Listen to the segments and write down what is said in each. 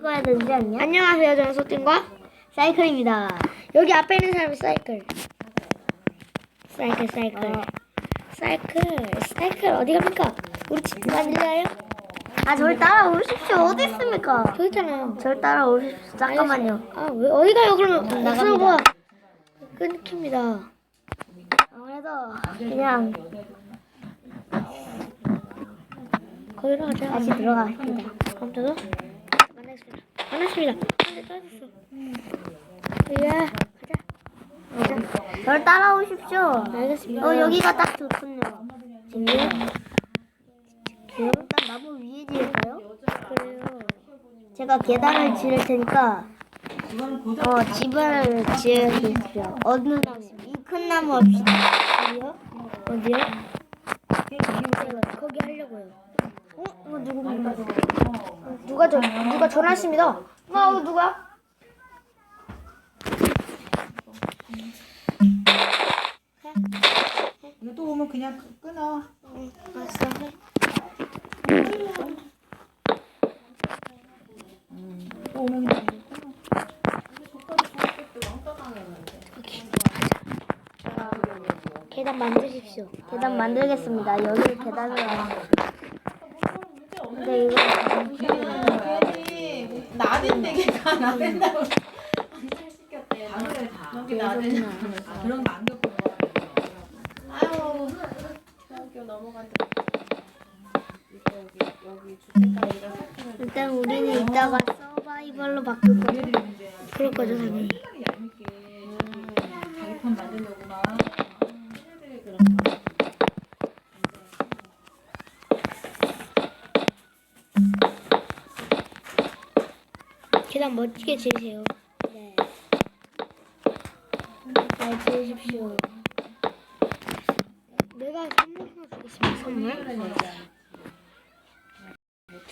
찍어야 되지 않냐? 안녕하세요. 저는 소띵과 사이클입니다. 여기 앞에 있는 사람이 사이클. 사이클, 사이클. 어. 사이클, 사이클 어디 갑니까? 우리 집 만들려요? 아, 저를 따라오십시오. 어디 있습니까? 저기 있잖아요. 저를 따라오십시오. 잠깐만요. 아, 왜 어디 가요? 그러면 나갑니다. 서버 끊깁니다. 아무래도 그냥 거기로 가자. 다시 들어가겠습니다. 그럼 저 만났습니다. 근데 떨어졌어. 예, 가자. 저를 따라오십시오. 알겠습니다. 어, 여기가 딱 좋군요. 지금 일단 나무 위에 지을까요? 그래요. 제가 계단을 지을 테니까 어 집을 지으십시오. 어느 나무? 이 큰 나무 없이 어디요? 어디요? 거기 하려고요. 어? 누굽니까? 누가 저 누가 전화했습니다. 어, 이거 누가? 이거 또 오면 그냥 끊어. 알았어. 또 오면 그냥 끊어. 계단 만드십시오. 계단 만들겠습니다. 여기 계단을 근데 이거 괜히 나댄데 걔가 나댄다고. 방을 다. 여기 나댄. 그런 거안 겪고. 아유. 중학교 넘어간다. 여기 여기 주택가에다 살피는 일단 우리는 이따가 서바이벌로 바꿀 문제야. 그럴 거죠, 당연히. 얄밉게 자기 편 만들려고 막. 계단 멋지게 지으세요. 네. 잘 지으십시오. 내가 선물 하나 주겠습니다. 선물.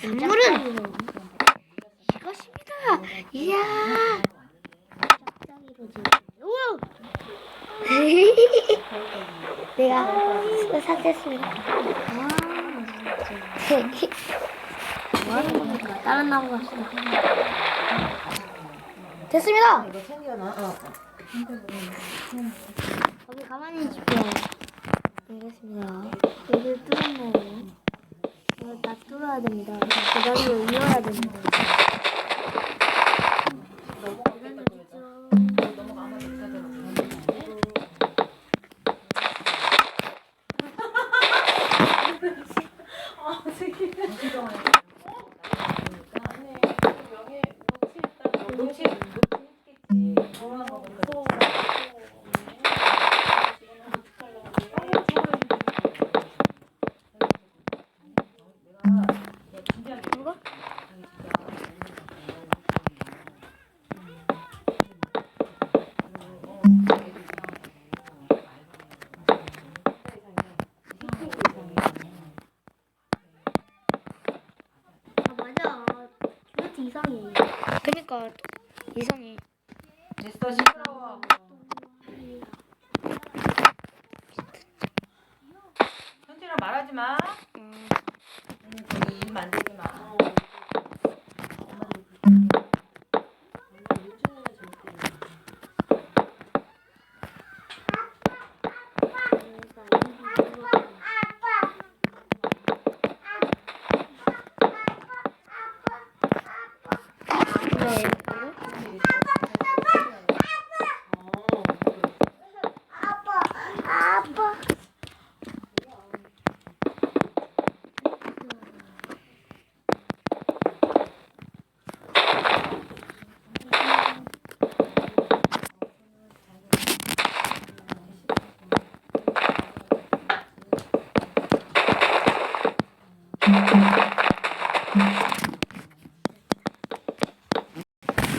선물은 이것입니다. 이야. 지으세요. 내가 샀겠습니다. 아. 뭐? 다른 나무 갑시다. 됐습니다. 이거 챙겨놔. 어. 거기 가만히 있십시오. 알겠습니다. 여기를 뚫었나요? 이거 다 뚫어야 됩니다. 계단으로 이어야 됩니다. 계단 어딨죠? 아, 맞아. 큐트 이상해. 그니까 이상해. 됐어 시끄러워. 현진아 말 하지 마. 음, 응, 거기 입 만들지 마. 네.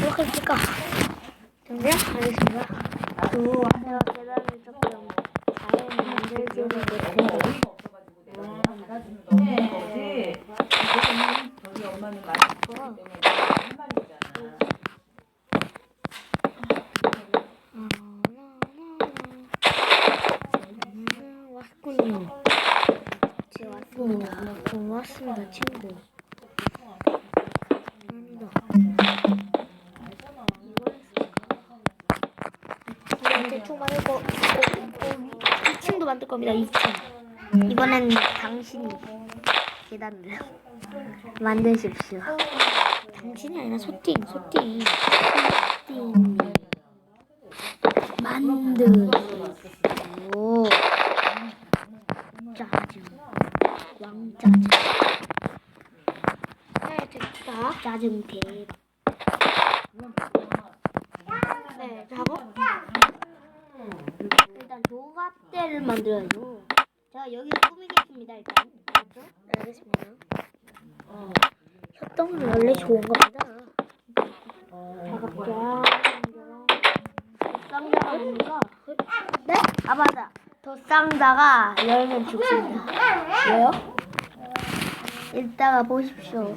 이렇게 할까? 정도야? 알겠습니다. 또 제가 계단을 조금 잘 만들지 못했는데 너무 거지. 저기 엄마는 맛있기 때문에 한 마리잖아. 음, 왔군요. 제가 왔습니다. 고맙습니다, 친구. 감사합니다. 대충 만들 거. 어, 어, 2층도 만들 겁니다. 2층. 이번엔 당신이 계단을 만드십시오. 당신이 아니라 소띵, 소띵. 띵. 만드시오. 짜증. 왕짜증. 네, 됐다. 짜증 대박. 네, 작업. 일단 조각대를 만들어야죠. 자 여기 꾸미겠습니다 일단. 알았죠? 알겠습니다. 협동은 원래 좋은 겁니다. 작업자. 쌍자가? 네? 아 맞아. 더 쌍자가 열면 죽습니다. 왜요? 이따가 보십시오.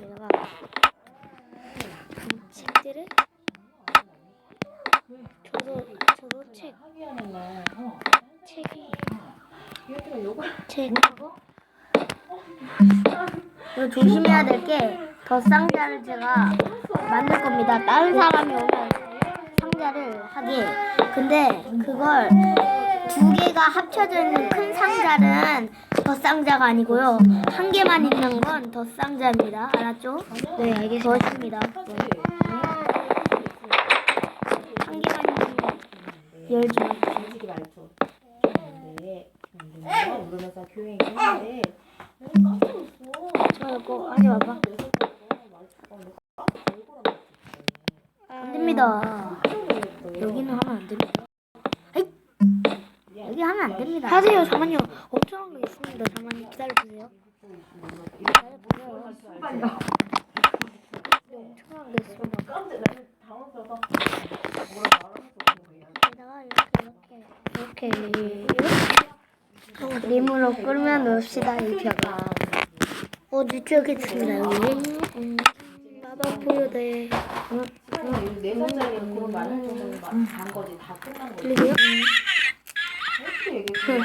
내가 이 책들을 저도 저도 책 책이 이거 조심해야 될 게더 쌍자를 제가 만들 겁니다. 다른 사람이 오면 상자를 하게. 근데 그걸 두 개가 합쳐져 있는 큰 상자는 더 쌍자가 아니고요. 한 개만 있는 건더 쌍자입니다. 알았죠? 네 알겠습니다. 열지 마. 움직 근데 그러면서 교행이 했는데 깜짝 놀랐어. 저 이거 하지 마봐. 안 됩니다. 여기는 하면 안 됩니다. 에이! 여기 하면 안 됩니다. 하세요. 잠만요. 엄청난 게 있습니다. 잠만요. 기다려 보세요. 기다려 보세요. 엄청난 게 있습니다. 깜짝 나는 당황스러워서 뭐라 거야. 이렇게 이렇게 이렇게 림으로 끌면 놉시다 이 벽아. 어 늦추겠습니다 여기. 음, 마법 보여대. 그럼 네 살짜리 그런 말할 정도면 단 거지 다 끝난 거지. 들리세요? 어떻게 얘기해?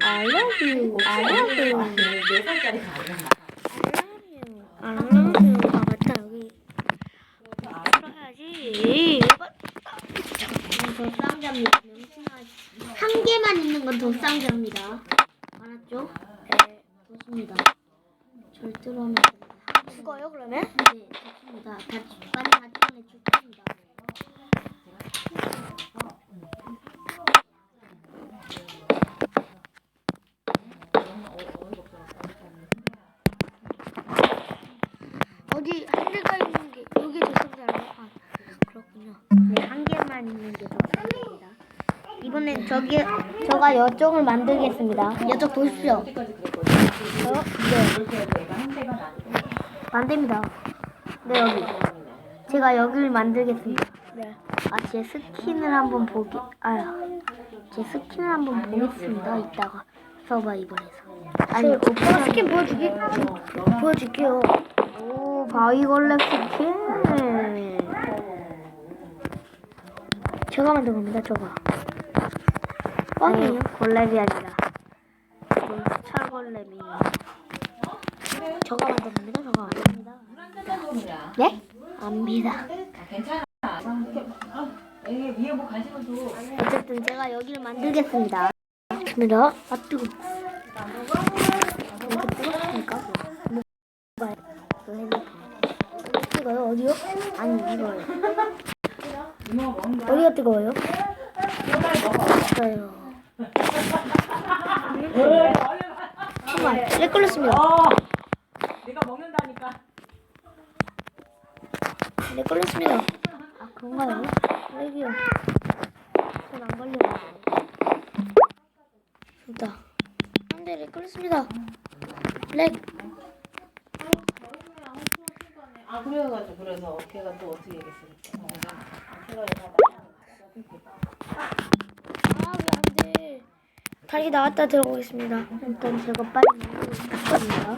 I love you. I love you. 네 살짜리가 아니야. 안 하면 아 맞다 여기. 풀어야지. 더 쌍자입니다. 명심하시- 한 건더 쌍자입니다. 알았죠? 네. 좋습니다. 절대로 하면 안 됩니다. 죽어요 그러면? 네, 좋습니다. 다, 많이 다치면 죽습니다. 어디 한 개가 있는 게 여기 됐었잖아요. 아 그렇군요. 네, 한 개만 있는 게더 쌍자입니다. 이번엔 저기, 저가 여쪽을 만들겠습니다. 여쪽 보십시오. 어? 네, 됩니다. 네, 여기. 제가 여기를 만들겠습니다. 네. 아, 제 스킨을 한번 보기, 아유, 제 스킨을 한번 보겠습니다. 이따가 서버 이번에서. 아니, 저 오빠 스킨 보여주기 보여줄게요. 오, 바위걸레 스킨. 제가 만든 겁니다. 저거. 아니요, 걸레이 아니라. 철걸레미. 저가 만든 겁니다. 저가. 그냥. 네? 압니다. 아, 괜찮아. 어, 이게 위에 뭐 관심을 줘. 어쨌든 제가 여기를 만들겠습니다. 됩니다. 아, 뜨거. 이렇게 뜨겁습니까? 뭐가. 뜨거요? 어디요? 아니, 이거요. 어디가 뜨거워요? 저요. 정말 렉 걸렸습니다. 어. 내가 먹는다니까. 렉 걸렸습니다. 아, 그런가요? 렉이요. 손안 걸려요. 좋다. 안돼 렉 걸렸습니다. 렉. 아 그래가지고 그래서 걔가 또 어떻게 얘기했으니까. 걔가 얘가? 다시 나왔다 들어보겠습니다. 일단 제가 빨리 만들겠습니다.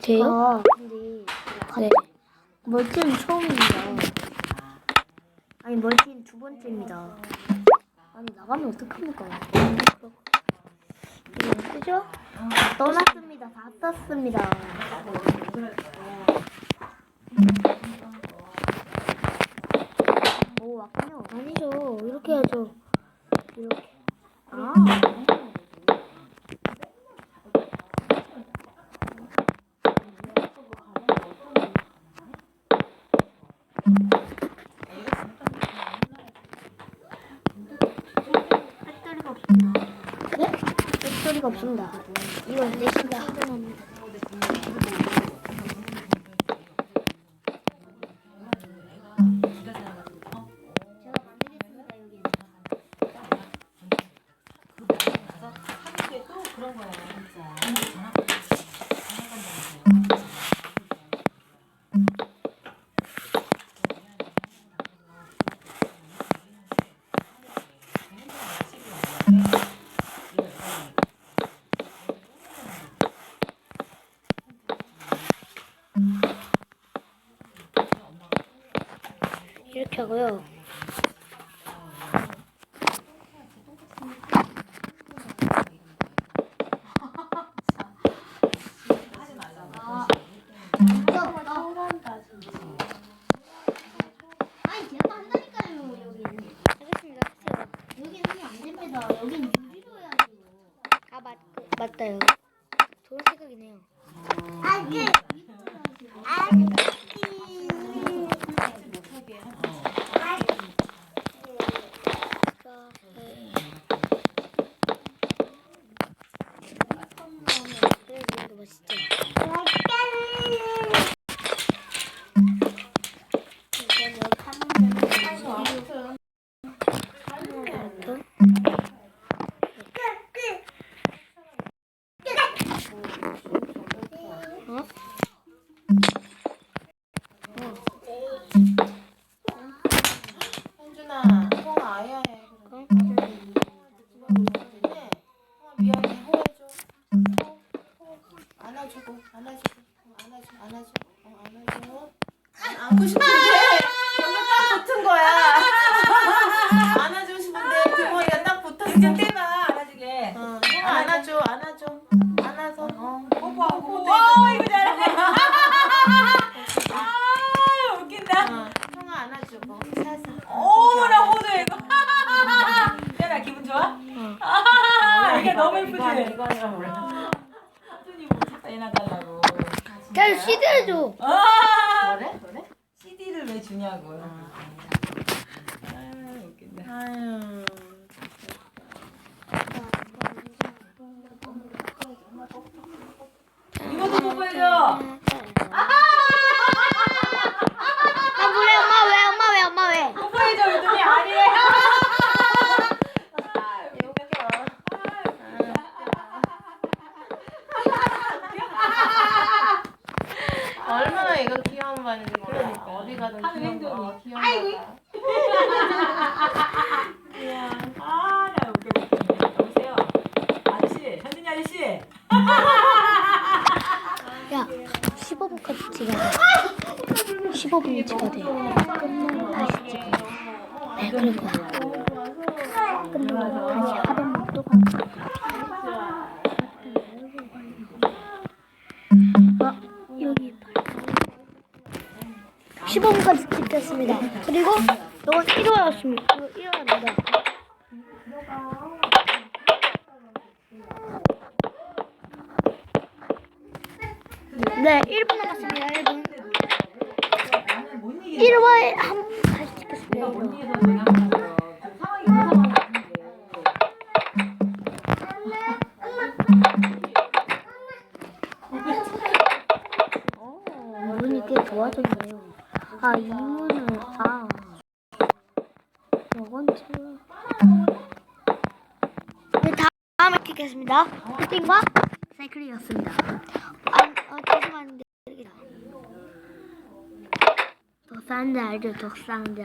제요? 아, 근데 네. 멀티는 처음입니다. 아니, 멀티는 두 번째입니다. 아니, 나가면 어떡합니까? 이거 쓰죠? 떠났습니다. 다 떴습니다. 硬的很 하세요. 여기는 안 됩니다. 여기는 아 뭐래? 뭐래? CD를 왜 주냐고 아 웃긴다 아유. 이것도 뽀뽀해줘 아, 그래, 엄마 왜, 엄마 왜, 엄마 왜? 뽀뽀해줘 그랬더니 아니래 얼마나 이거 반인지 몰라. 그러니까. 어디 가든 하는 귀여운 행동이. 거. 귀여운 거. 아나 웃겨 웃겨 여보세요 아저씨 현진이 아저씨 야, 15분까지 찍어야 돼. 15분이 찍어야 돼. 끝나고 다시 찍어. 네, 그리고 끝 15분까지 찍겠습니다. 그리고 이건 1화였습니다. 이거 1화입니다. 네, 1분 남았습니다. 1분. 나는 못 이기겠어 1화에 한번 다시 찍겠습니다. 아, 이 문은, 아. 이건 참. 네, 다음에 찍겠습니다. 띵과 사이클이었습니다. 아, 아, 죄송한데, 여기다. 독상자 알죠? 독상자.